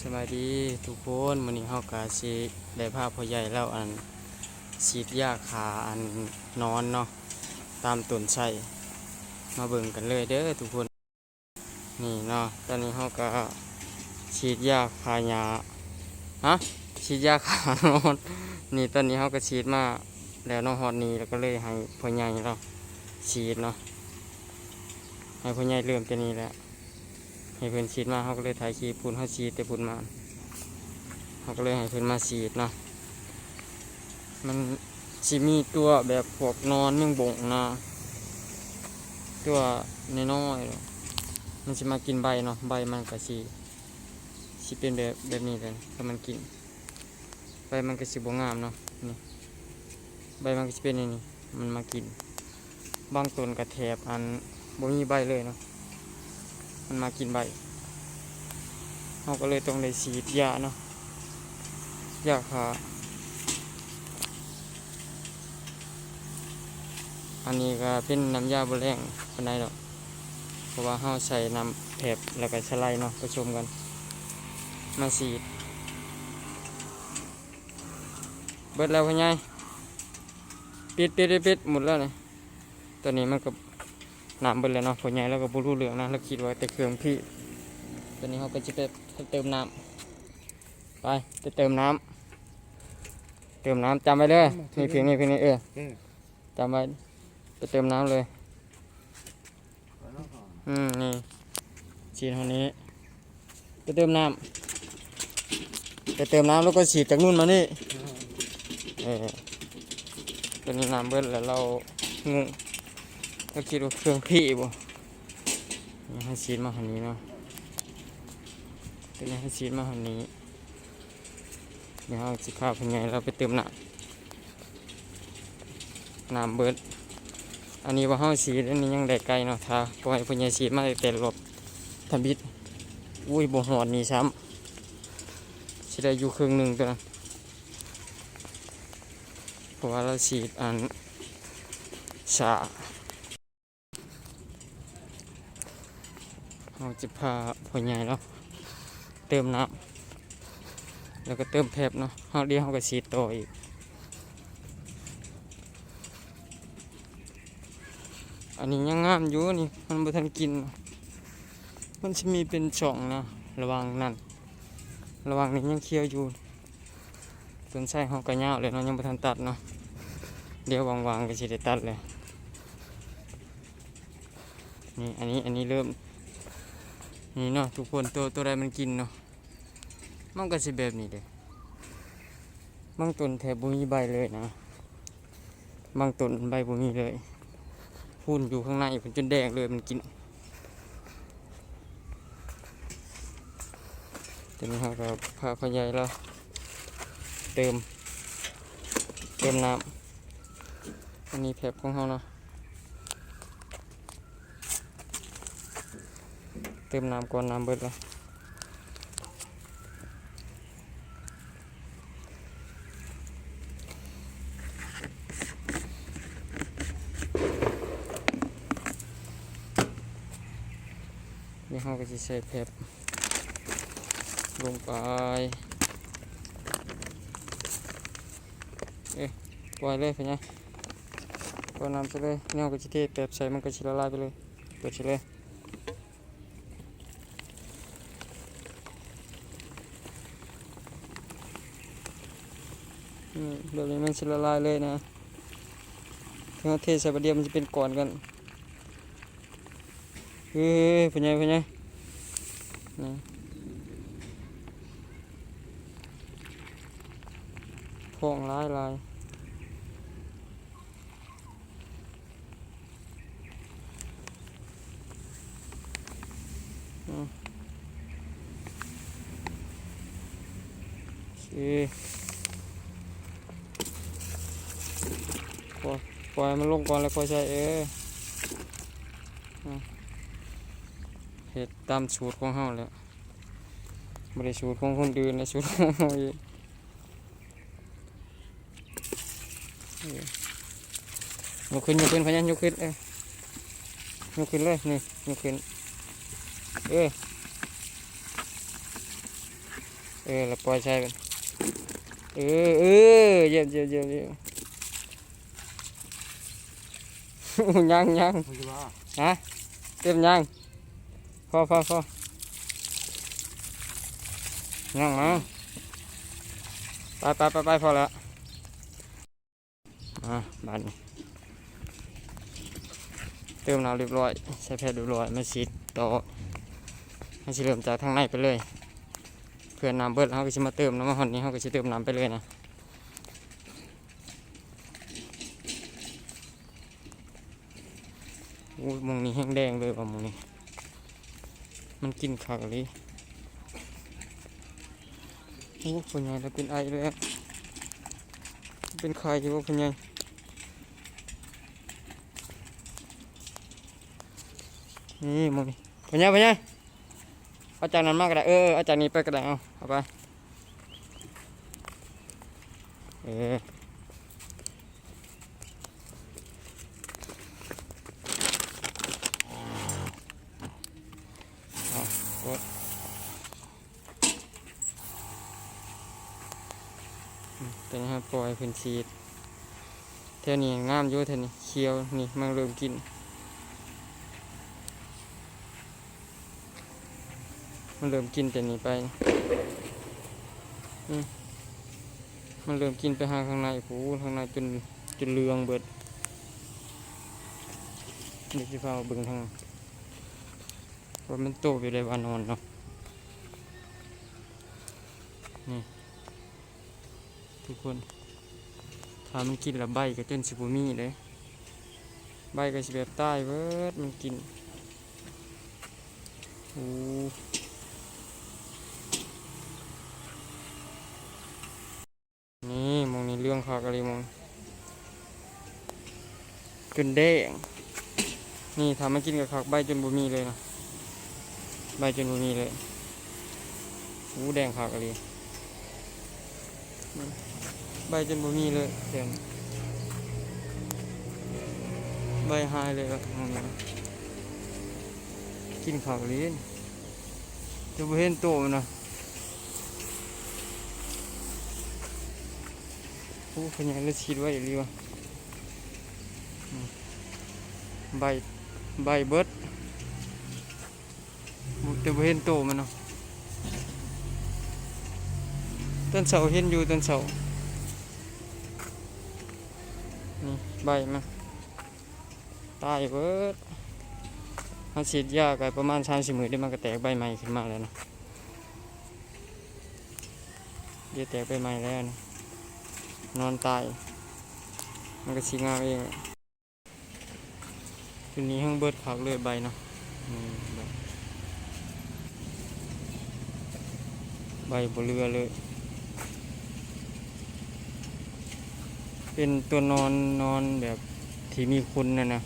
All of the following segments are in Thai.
สวัสดีทุกคนวันนี้เฮากาสิได้ภาพพ่อใหญ่แล้วอันฉีดยาขาอันนอนเนาะตามต้นไทรมาเบิ่งกันเลยเด้อทุกคน นี่เนาะตอนนี้เฮาก็ฉีดยาคาหยาฮะฉีดยาขานอนนี่ตอนนี้เฮาก็ฉีดมาแล้วน้องฮอดนี้แล้วก็เลยให้พ่อใหญ่เราฉีดเนาะให้พ่อใหญ่เริ่มแต่นี้แหล้ว ให้เพื่อนฉีดมาเขาก็เลยถ่ายคลิปพูนเขาฉีดแต่พูนมาเขาก็เลยให้เพื่อนมาฉีดเนาะมันสิมีตัวแบบพวกนอนเมืองบงนะตัวน้อยๆมันจะมากินใบเนาะใบมันก็สิสิเป็นแบบแบบนี้เลยถ้ามันกินใบมันก็สิบงามเนาะนี่ใบมันก็สิเป็นอย่างนี้มันมากินบางต้นกระแถบอันบ่มีใบเลยเนาะ มันมากินใบเราก็เลยต้องได้ฉีดยาเนาะยาขาอันนี้ก็เป็นน้ำยาบแรงปานใดดอกเพราะว่าเราใส่น้ำแผบแล้วก็สไลเนาะผสมกัน มาฉีด เบิดแล้วพ่อใหญ่ปิดปิดปิดปิดหมดแล้วเนี่ยตัวนี้มันก็ น้ำเบิดแล้วเนาะผลใหญ่แล้วก็บรู้เรืองนะแล้วคิดว่าแต่เครื่องพี่ตอนนี้เขาก็จะไปเติมน้ำไปไปเติมน้ำเติมน้ำจำไว้เลยนี่เพียงนี้เพียงนี้เออเออจำไว้ไปเติมน้ำเลยอืมนี่ฉีดเท่านี้ไปเติมน้ำไปเติมน้ำแล้วก็ฉีดจากนู่นมานี่เออตอนนี้น้ำเบิดแล้วเรางง ก็คิดว่าเครื่องพี่บ่นี่ให้ชีดมาหันนี้เนาะตัวนี้ให้ชีดมาหันนี้เดี๋ยวเราจะพาเป็นไงเราไปเติมน้ำน้ำเบิดอันนี้ว่าห้องชีดอันนี้ยังได้ไกลเนาะถ้าปล่อยพญ่ชีดมาแต่รถทำบิดอุ้ยบ่หอดนี่ซ้ำสิได้อยู่ครึ่งหนึ่งตัวนั้นเพราะว่าเราฉีดอันสา เราจะพาพ่อใหญ่เนาะเติมน้ำแล้วก็เติมแพบเนาะเขาเดียวเขาก็ฉีดต่ออีกอันนี้ยังงามอยู่นี่มันบ่ทันกิน มันจะมีเป็นช่องนะ ระวังนั่น ระวังนี้ยังเคี้ยวอยู่ต้นไส้เขาก็ยาวเลยเนาะยังบ่ทันตัดเนาะเดี๋ยววางๆก็สิได้ตัดเลยนี่อันนี้อันนี้เริ่ม นี่เนาะทุกคนตัวตัวใดมันกินเนาะมันก็สิแบบนี้เลยบางต้นแถบบุมีใบเลยนะบางต้นใบบุมีเลยพุ่นอยู่ข้างในมันจนแดงเลยมันกินตอนนี้เราก็พาพ่อใหญ่แล้วเติมเติมน้ำอันนี้แผบของเขาเนาะ ติมน้ำก่อนน้ำเบิดแล้วนี่เราก็จะใส่เพบลงไป เอ๊ะปล่อยเลยเป็นไงปล่อยน้ำไปเลยเนี่ยเราก็จะเทแป๊บใส่มันก็จะละลายไปเลยเปิดใช่เลย อืมะละลายเลยนะถ้าเราเทใส่ประเดี๋ยวมันจะเป็นก้อนกันเฮ้ยเป็นไงเป็นไงนี่พองลายลายอืมโอเค ปล่อยปล่อยมันลงก่อนแล้วค่อยใช้เออเห็ดตามสูตรของเฮาแล้วไม่ได้สูตรของคนอื่นนะสูตรของเฮาเองยกขึ้นยกขึ้นพยัญยกขึ้นเออยกขึ้นเลยนี่ยกขึ้นเออเออแล้วปล่อยใช่กันเออเออเยี่ยมเยี่ยมเยี่ยมเยี่ยมยังยังมันจะว่าฮะเต็มยังพอพอพอยังมาไปไปไปไปพอแล้วมาบานนี้เติมน้ำเรียบร้อยใช้แพทย์เรียบร้อยมาฉีดต่อให้สิเริ่มจากทางในไปเลย เพื่อนน้ำเบิดเขาก็จะมาเติมน้ำมันหอนนี้เขาก็จะเติมน้ำไปเลยนะอู้ยห มองนี้แห้งแดงเลยว่ะมองนี้ มันกินขักเลยโอ้คนใหญ่แล้วเป็นไอเลยเป็นไข่อยู่ว่าคนใหญ่นี่มองนี้คนใหญ่คนใหญ่เอาจากนั้นมากก็ได้เออเอาจากนี้ไปก็ได้เอาเอาไปเออ ตัวนี้ครับปล่อยเพื้นชีดเท่านี้งามอยู่เท่านี้เคี้ยวนี่มันเริ่มกินมันเริ่มกินแต่นี้ไปมมันเริ่มกินไปหาข้างในโผูข้างในจนจนเลืองเบิดเดี๋ยวจะพามาเบิ่งทางว่ามันโตอยู่ในวานอนเนาะนี่ ทุกคนถ้ามันกินละใบก็จนสิบมีเลยใบก็สิแบบใต้เบิร์ดมันกินโอ้นี่มองนี่เรื่องคักอะไรมองจนแดงนี่ทำมากินกับคักใบจนบ่มีเลยนะใบจนบ่มีเลยหูแดงคักอะไร ใบจนบ่มีเลยแดงใบหายเลยอะมองนะกินคักเลยจะบ่เห็นโตมันนะโอ้ขยันเลยชีดไว้อีกลีวะใบใบเบิดแต่บ่เห็นโตมันเนาะ ต้นเสาเห็นอยู่ต้นเสานี่ใบมันตายเบิดมันฉีดยากันประมาณสามสิบมือได้มันก็แตกใบใหม่ขึ้นมาแล้วเนาะเดี๋ยวแตกใบใหม่แล้วนะนอนตาย มันก็ชิงามเองทีนี้ห้างเบิดขากเลยใบเนาะใบบบเรือเลย เป็นตัวนอนนอนแบบที่มีคุณนะนะ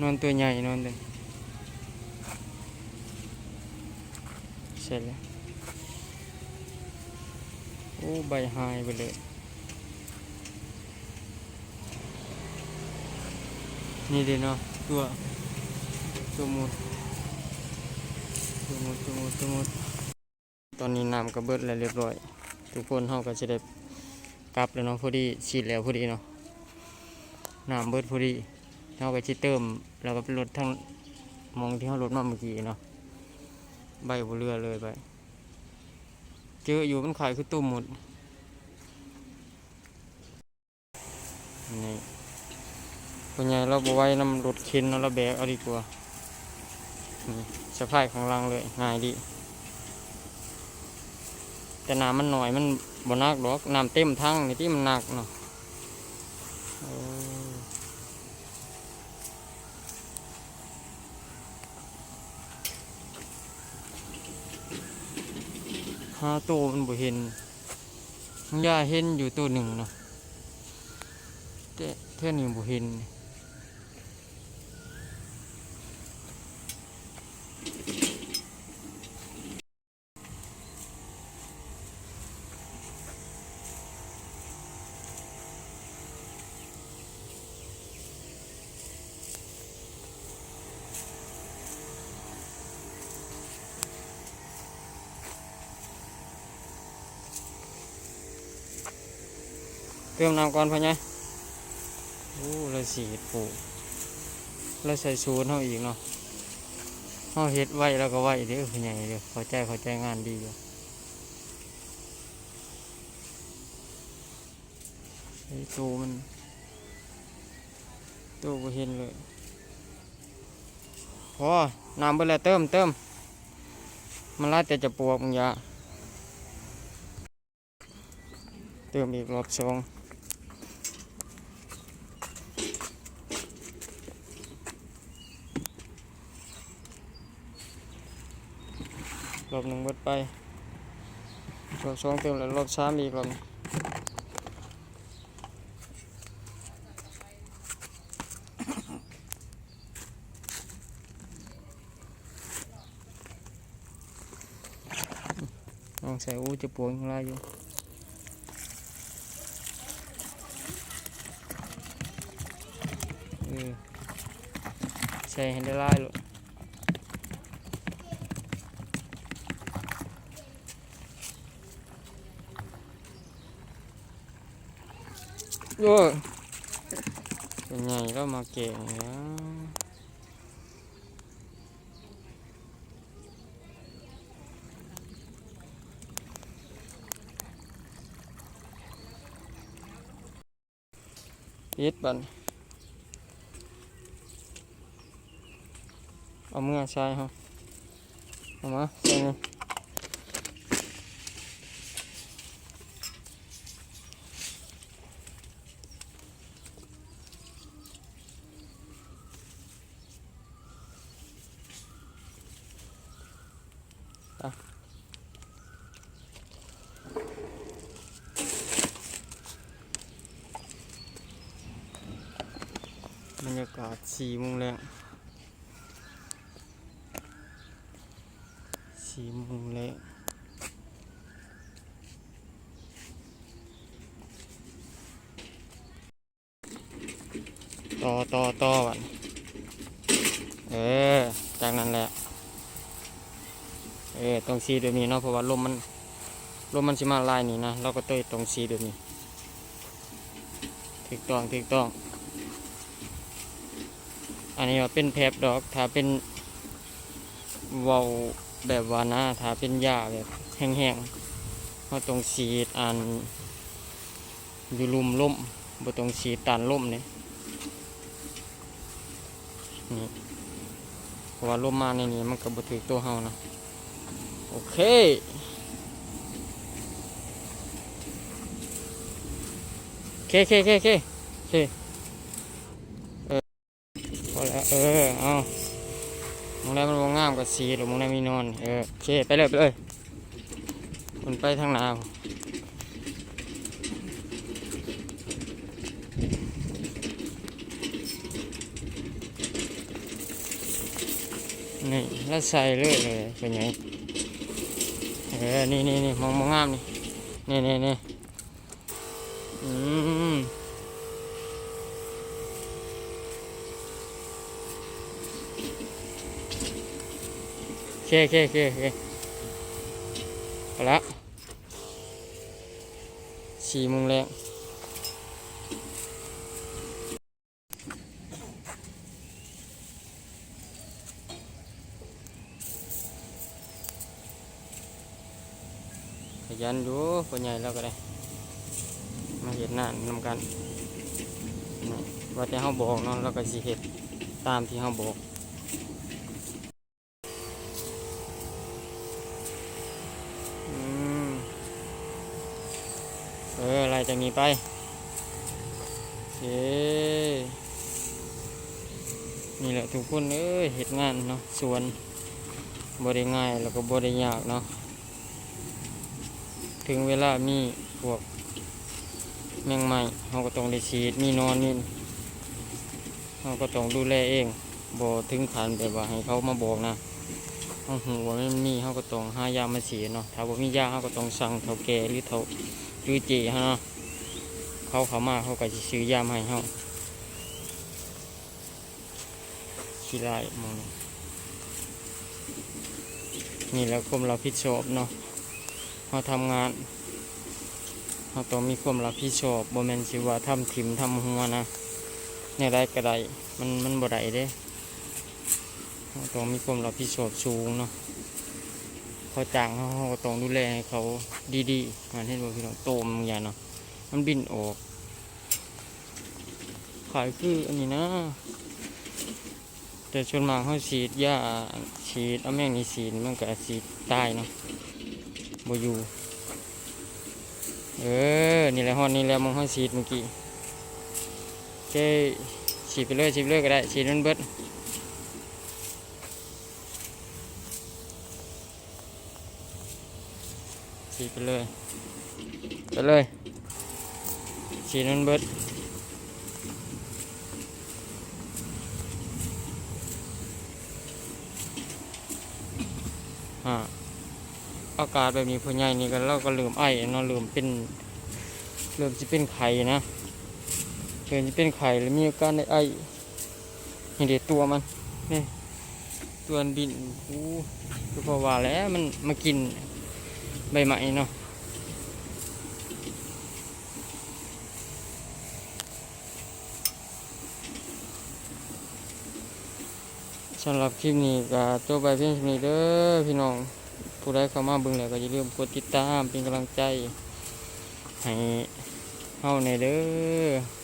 นอนตัวใหญ่นอนเลยเสร็จแล้ว โอ้ ใบหายไปเลย นี่เดีเนาะตัวตัวมุดตัวมุดตัวมุดตัวมุด ตอนนี้น้ำกระเบิดแล้วเรียบร้อย ทุกคนเฮาก็จะได้กลับแล้วเนาะพอดีฉีดแล้วพอดีเนาะน้ำเบิดพอดีเฮาก็สิเติมแล้วก็ไปลดทั้งมองที่เฮาลดมาเมื่อกี้เนาะใบบ่เรือเลยไปเจออยู่มันขายคือตุ่มหมดนี่ปัญญาเราบไว้นำรถเข็นเนาะเราแบกเอาดีกว่านี่สะพายของรังเลยง่ายดี แต่น้ำมันหน่อยมันบ่นักดอกน้ำเต็มทั้งในที่มันหนักเนาะเออหาตัวมันบ่เห็นย่าเห็นอยู่ตัวหนึ่งเนาะแต่เท่านี้บ่เห็น ติมน้ำก่อนพ่อใหญ่โอ้เราสีเห็ดปลูกเราใส่สูตรเฮาอีกเนาะเฮาเฮ็ดไว้แล้วก็ไว้เด้อพ่อใหญ่เด้อเข้าใจเข้าใจงานดีอยู่ไอ้ตูมันตูบ่เห็นเลยพอน้ำเบิดแล้วเติมเติมมันลาดแต่จะปวกมึงยาเติมอีกรอบสอง รอบหนึ่งเบิดไปรอบสองเติมแล้วรอบสามอีกรอบลองใส่อู้จะปวงข้างล่างอยู่ใส่ให้ได้ไลายเลย โอ้ยเป็นไง เรามาเก่งแล้ว บันเอามือใช้ฮะเอามาใส่นี่บรรยากาศสี่โมงแรงสี่โมงแรงต่อต่อต่อบันเออจากนั้นแหละ ออตรงสีเดี๋ยวนี้เนาะเพราะว่าลมมันลมมันสิมาลายนี่นะเราก็เตยตรงสีเดี๋ยวนี้ถูกต้องถูกต้อง อันนี้ว่าเป็นแผบดอกถ้าเป็นวาวแบบวานะถ้าเป็นหญ้าแบบแห้งๆเราต้องสีดอันอยู่ลุมล่มบ่ต้องสีดตันล่มเนี่ยนี่เพราะว่าล่มมาในนี้มันก็บ่ถือตัวเฮานะ โอเค เคเคเคเคเคเออพอแล้วเออ เอามองแล้วมันมองงามกับสีหรือมองแล้วมีนอน เออโอเค ไปเลยไปเลยมันไปทางนานี่แล้วใส่เลยเลยเป็นไง ออนี่นี่นี่มองมองงามนี่นี่นี่นี่อืมโอเคโอเคโอเคโอเคเอาละสี่โมงแรง ขยันอยู่คนใหญ่เราก็ได้ มาเห็นหน้านำกันนี่ว่าแต่เฮาบอกเนาะเราก็สิเฮ็ดตามที่เฮาบอกอเอออะไรจากนี้ไปเย้นี่แหละทุกคนเอ้ยเฮ็ดงานเนาะสวนบ่ไง่ายแล้วก็บ่ได้ยากเนาะ ถึงเวลามีพวกแมงใหม่เราก็ต้องได้ฉีดมีนอนนี่เราก็ต้องดูแลเองบ่ถึงขันแบบว่าให้เขามาบอกนะเอาหูว่ามันมีเขาก็ต้องหายามาฉีดเนาะถ้าบ่มียาเขาก็ต้องสั่งเท่าแก่หรือเท่าหรือเจฮะเขาเขามาเขาก็จะซื้อยามให้เขาขี้ไล่มองนี่แล้วกรมเราผิดชอบเนาะ เราทำงานเราต้องมีความรับผิดชอบบ่แม่นสิว่าทำถิ่มทำหัวนะเนี่ยได้ก็ได้มันมันบ่ได้เด้เราต้องมีความรับผิดชอบสูงเนาะเขาจ้างเขาเราต้องดูแลให้เขาดีๆมันเห็นบ่พี่น้องโตมอย่างเนาะมันบินออก ขายคืออันนี้นะแต่ชวนมาเขาฉีดยาฉีดเอาแม่งนี่ฉีดมันก็ฉีดตายเนาะ บ่อยู่ เออ นี่แหละฮอนนี่แหละมองเขาฉีดเมื่อกี้เจ้ฉีดไปเลยฉีดไปเลยก็ได้ฉีดมันเบิดฉีดไปเลยไปเลยฉีดมันเบิดอ่า อากาศแบบนี้ผู้ใหญ่นี่ก็เราก็ลืมไอเนาะลืมเป็นลืมจะเป็นไข่นะเริ่มจะเป็นไข่แล้วมีอาการในไอ้นี่เด็ดตัวมันนี่ตัวบินอู้ก็พราะว่าแล้วมันมากินใบไม้เนาะสำหรับคลิปนี้ก็จบไปเพียงเท่านี้เด้อพี่น้อง ผู้ใดเข้ามาเบิ่งแล้วก็อย่าลืมกดติดตามเป็นกำลังใจให้เฮาในเด้อ